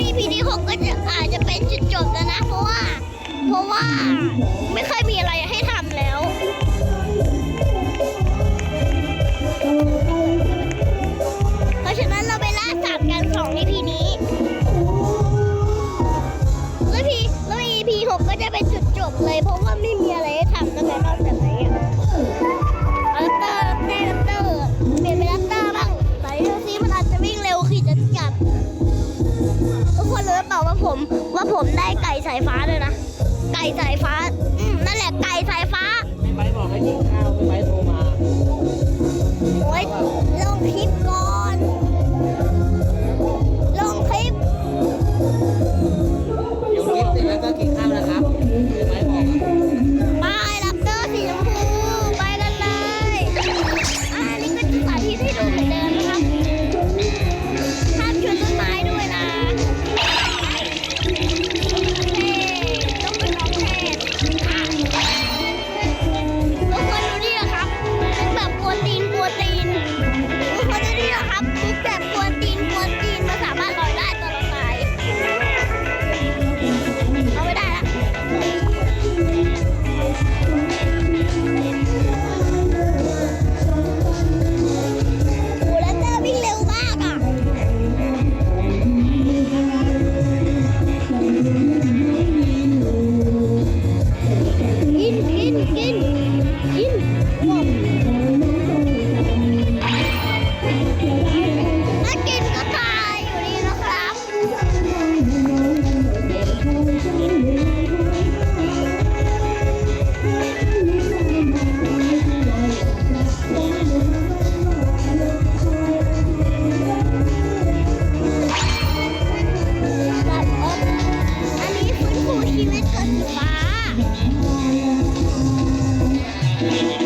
EP ที่หกก็จะอาจจะเป็นจุดจบแล้วนะ เพราะว่า เพราะว่าไม่ค่อยมีอะไรให้ทำ ทุกคนรู้หรือเปล่าว่าผม ว่าผมได้ไก่สายฟ้าเลยนะ ไก่สายฟ้าอืมนั่นแหละไก่สายฟ้า ไม่ไปบอกให้กินข้าวไม่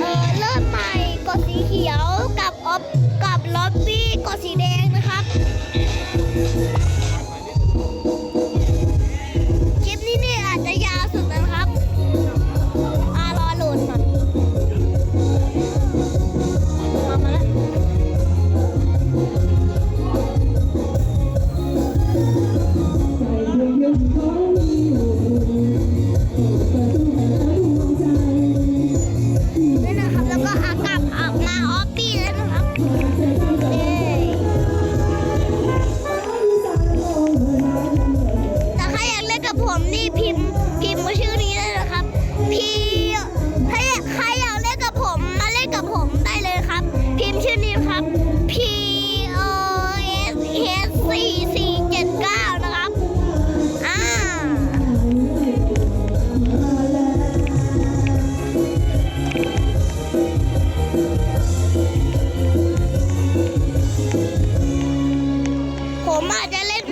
เออเริ่มใหม่กดสีเขียวกับออฟกับล็อบบี้กดสีแดง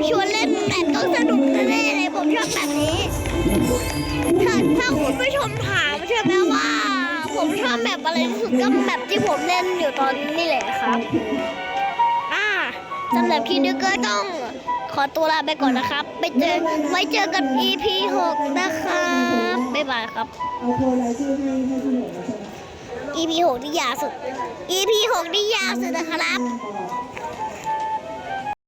ชวนเล่นแต่ต้องสนุกแน่เลยผมชอบแบบนี้ถ้าถ้าคุณผู้ชมถามใช่ไหมว่า ผมชอบแบบอะไรที่สุดก็แบบที่ผมเล่นอยู่ตอนนี้แหละครับอ่าสำหรับคลิปนี้ก็ต้องขอตัวลาไปก่อนนะครับ ไปเจอไว้เจอกัน EP 6 นะครับบ๊ายบายครับอาโทรรายชื่อให้ให้พี่หนุ่มมาใช่ไหม EP 6นี่ยาวสุด EP 6นี่ยาวสุดนะครับ